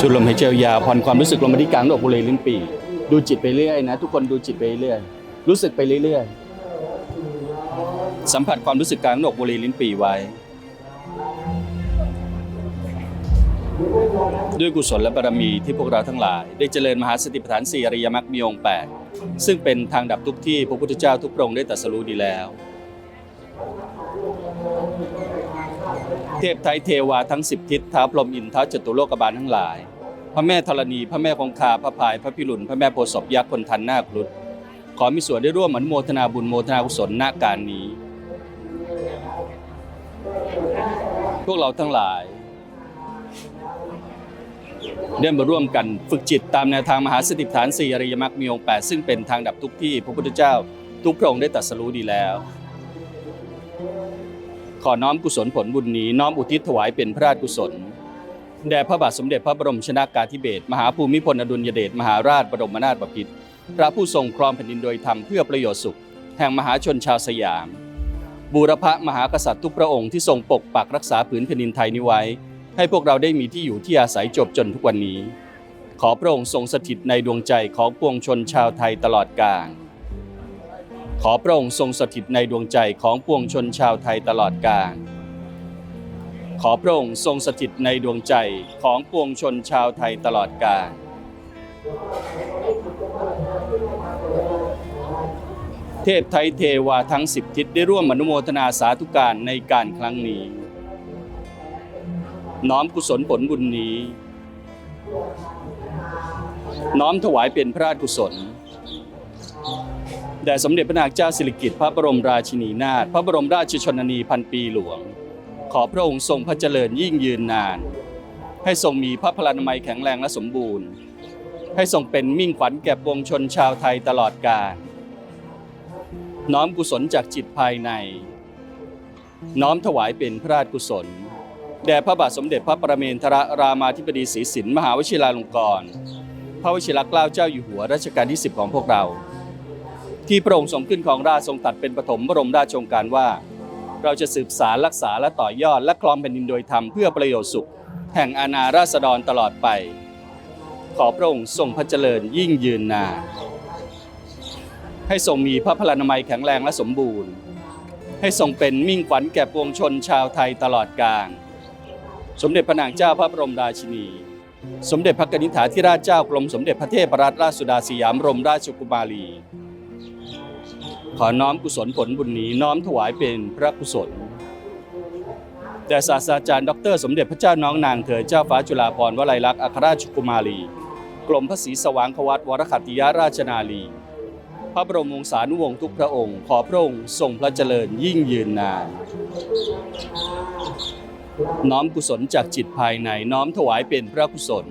สูดลมหายใจยาวผ่อนความรู้สึกลงมาที่กลางหน้าอกบริเวณลิ้นปี่ดูจิตไปเรื่อยนะ ทุกคนดูจิตไปเรื่อยรู้สึกไปเรื่อยสัมผัสความรู้สึกกลางหน้าอกบริเวณลิ้นปี่ไว้ ด้วยกุศลและบารมีที่พวกเราทั้งหลาย ได้เจริญมหาสติปัฏฐานสี่อริยมรรคมีองค์แปดซึ่งเป็นทางดับทุกที่พระพุทธเจ้าทุกพระองค์ได้ตรัสรู้ดีแล้ว เทพไทยเทวาทั้งสิบทิศท้าพรหมอินท้าจตุโลกบาลทั้งหลาย พระแม่ธรณี พระแม่คงคา พระพาย พระพิรุณ พระแม่โพศพยักษ์คนทันนาครุฑขอมีส่วนได้ร่วมอนุโมทนาบุญโมทนากุศลณการนี้ พวกเราทั้งหลายได้มาร่วมกันฝึกจิตตามแนวทางมหาสติปัฏฐานสี่อริยมรรคมีองค์แปดซึ่งเป็นทางดับทุกข์ที่พระพุทธเจ้า ทุกพระองค์ได้ตรัสรู้ดีแล้ว ขอน้อมกุศลผลบุญนี้น้อมอุทิศถวายเป็นพระราชกุศลแด่พระบาทสมเด็จพระบรมชนากาธิเบศรมหาภูมิพลอดุลยเดชมหาราชบรมนาถบพิตรพระผู้ทรงครองแผ่นดินโดยธรรมเพื่อประโยชน์สุข แห่งมหาชนชาวสยาม บูรพมหากษัตริย์ทุกพระองค์ที่ทรงปกปักรักษาผืนแผ่นดินไทยนี้ไว้ ให้พวกเราได้มีที่อยู่ที่อาศัยจบจนทุกวันนี้ ขอพระองค์ทรงสถิตในดวงใจของปวงชนชาวไทยตลอดกาล ขอพระองค์ทรงสถิตในดวงใจของปวงชนชาวไทยตลอดกาล ขอพระองค์ทรงสถิตในดวงใจของปวงชนชาวไทยตลอดกาล เทพไทยเทวาทั้งสิบทิศได้ร่วมอนุโมทนาสาธุการในการครั้งนี้ น้อมกุศลผลบุญนี้ น้อมถวายเป็นพระราชกุศล ด่สมเด็จพระนางเจ้าสิริกิติ์พระบรมราชินีนาถพระบรมราชชนนีพันปีหลวง ขอพระองค์ทรงพระเจริญยิ่งยืนนาน ให้ทรงมีพระพลานามัยแข็งแรงและสมบูรณ์ ให้ทรงเป็นมิ่งขวัญแก่ปวงชนชาวไทยตลอดกาลน้อมกุศลจากจิตภายใน น้อมถวายเป็นพระราชกุศลแด่พระบาทสมเด็จพระประเมนทรรามาธิบดีศรีสินมหาวชิราลงกรณ์พระวชิรเกล้าเจ้าอยู่หัวรัชกาลที่ 10 ของพวกเรา ที่พระองค์ทรงขึ้นของราชทรงตัดเป็นปฐมบรมราชโองการว่า เราจะสืบสารรักษาและต่อยอดและครองแผ่นดินโดยธรรมเพื่อประโยชน์สุข แห่งอาณาราษฎรตลอดไป ขอพระองค์ทรงพระเจริญยิ่งยืนนานให้ทรงมีพระพลานามัยแข็งแรงและสมบูรณ์ ให้ทรงเป็นมิ่งขวัญแก่ปวงชนชาวไทยตลอดกาลสมเด็จพระนางเจ้าพระบรมราชินี สมเด็จพระกนิษฐาธิราชเจ้ากรมสมเด็จพระเทพรัตนราชสุดาสยามบรมราชกุมารี ขอน้อมกุศลผลบุญนี้น้อมถวายเป็นพระกุศลแด่ศาสตราจารย์ดร สมเด็จพระเจ้าน้องนางเธอเจ้าฟ้าจุฬาภรณ์วลัยลักษณ์อัครราชกุมารี กรมพระศรีสว่างควัตวรขัติยราชนาลี พระบรมวงศานุวงศ์ทุกพระองค์ ขอพระองค์ทรงพระเจริญยิ่งยืนนาน น้อมกุศลจากจิตภายในน้อมถวายเป็นพระกุศล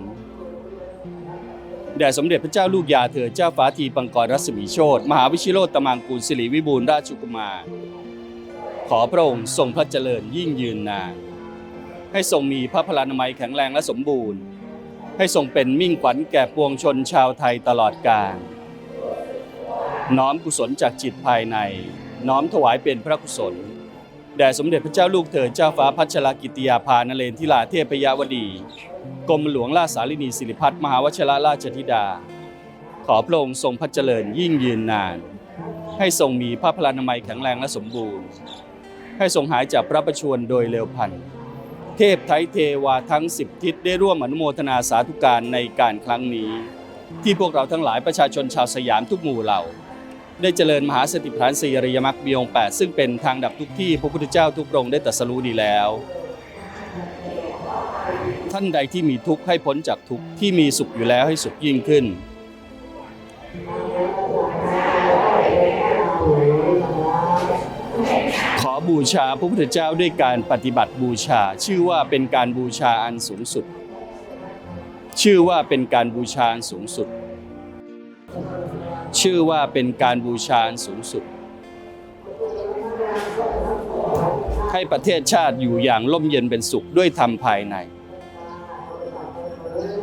แด่สมเด็จพระเจ้าลูกยาเธอเจ้าฟ้าทีปังกรรัศมีโชตมหาวิชิโรตมังกูลสิริวิบูลราชกุมารขอพระองค์ทรงพระเจริญยิ่งยืนนานให้ทรงมีพระพลานามัยแข็งแรงและสมบูรณ์ ให้ทรงเป็นมิ่งขวัญแก่ปวงชนชาวไทยตลอดกาลน้อมกุศลจากจิตภายใน น้อมถวายเป็นพระกุศล แด่สมเด็จพระเจ้าลูกเธอเจ้าฟ้าพัชรกิติยาภานเรนทิลาเทพยวดีกรมหลวงราชสารินีสิริพัฒน์มหาวชิรราชธิดา ขอพระองค์ทรงพระเจริญยิ่งยืนนาน ให้ทรงมีพระพลานามัยแข็งแรงและสมบูรณ์ ให้ทรงหายจากพระประชวรโดยเร็วพันเทพไทยเทวาทั้งสิบทิศได้ร่วมอนุโมทนาสาธุการในการครั้งนี้ ที่พวกเราทั้งหลายประชาชนชาวสยามทุกหมู่เหล่า ได้เจริญมหาสติปัฏฐานสี่อริยมรรคมีองค์แปดซึ่งเป็นทางดับทุกที่พระพุทธเจ้าทุกพระองค์ได้ตรัสรู้ดีแล้ว ท่านใดที่มีทุกข์ให้พ้นจากทุกข์ที่มีสุขอยู่แล้วให้สุขยิ่งขึ้น ขอบูชาพระพุทธเจ้าด้วยการปฏิบัติบูชา ชื่อว่าเป็นการบูชาอันสูงสุด ชื่อว่าเป็นการบูชาอันสูงสุด ชื่อว่าเป็นการบูชาสูงสุด ให้ประเทศชาติอยู่อย่างร่มเย็นเป็นสุขด้วยธรรมภายใน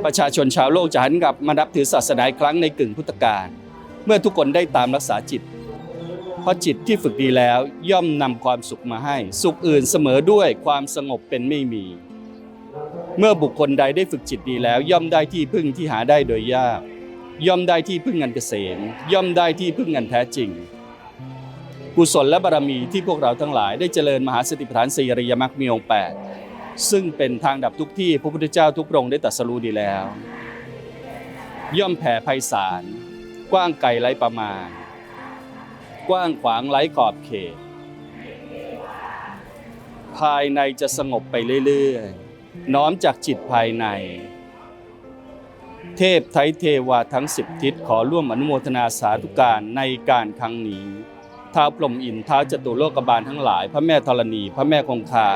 ประชาชนชาวโลกจะหันกลับมานับถือศาสนาอีกครั้งในกึ่งพุทธกาลเมื่อทุกคนได้ตามรักษาจิต เพราะจิตที่ฝึกดีแล้วย่อมนำความสุขมาให้ สุขอื่นเสมอด้วยความสงบเป็นไม่มี เมื่อบุคคลใดได้ฝึกจิตดีแล้วย่อมได้ที่พึ่งที่หาได้โดยยาก ย่อมได้ที่พึ่งเงินเกษมย่อมได้ที่พึ่งเงินแท้จริง กุศลและบารมีที่พวกเราทั้งหลายได้เจริญมหาสติปัฏฐานสี่อริยมรรคมีองค์แปดซึ่งเป็นทางดับทุกที่พระพุทธเจ้าทุกพระองค์ได้ตรัสรู้ดีแล้ว ย่อมแผ่ไพศาลกว้างไกลไร้ประมาณ กว้างขวางไร้ขอบเขต ภายในจะสงบไปเรื่อยๆ น้อมจากจิตภายใน เทพไทยเทวาทั้งสิบทิศขอร่วมอนุโมทนาสาธุการในการครั้งนี้ท้าวพรหมอินท้าวจตุโลกบาลทั้งหลาย พระแม่ธรณี พระแม่คงคา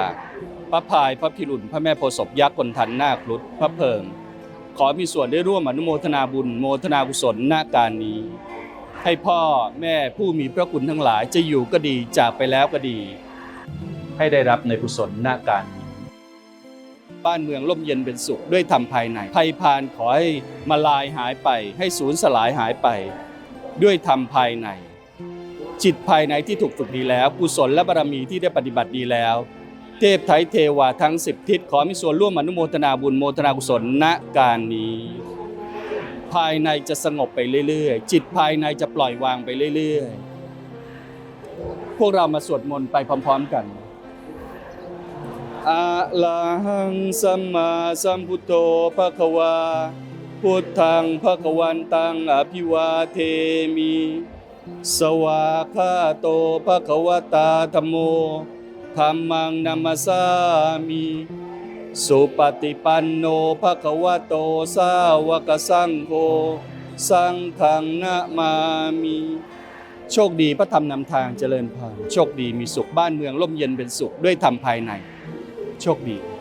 พระพายพระพิรุณพระแม่โพศพยักษ์คนทันนาครุฑพระเพิง ขอมีส่วนได้ร่วมอนุโมทนาบุญโมทนากุศลณการนี้ ให้พ่อแม่ผู้มีพระคุณทั้งหลายจะอยู่ก็ดีจากไปแล้วก็ดี ให้ได้รับในกุศลณการนี้ บ้านเมืองร่มเย็นเป็นสุขด้วยธรรมภายในภัยพานขอให้มาลายหายไป ให้สูญสลายหายไป ด้วยธรรมภายใน จิตภายในที่ถูกฝึกดีแล้วกุศลและบารมีที่ได้ปฏิบัติดีแล้ว เทพไทยเทวาทั้งสิบทิศขอมีส่วนร่วมอนุโมทนาบุญโมทนากุศลณการนี้ ภายในจะสงบไปเรื่อยๆ จิตภายในจะปล่อยวางไปเรื่อยๆ พวกเรามาสวดมนต์ไปพร้อม ๆ กัน อะระหังสัมมาสัมพุทโธภะคะวา พุทธังภะคะวันตังอภิวาเทมิ สวาคาโตภะคะวตาธัมโมธัมมังนัมสสามิสุปฏิปันโนภะคะวะโตสาวกสังโฆสังฆังนะมามิ โชคดีพระธรรมนำทางเจริญพรโชคดีมีสุขบ้านเมืองร่มเย็นเป็นสุขด้วยธรรมภายใน โช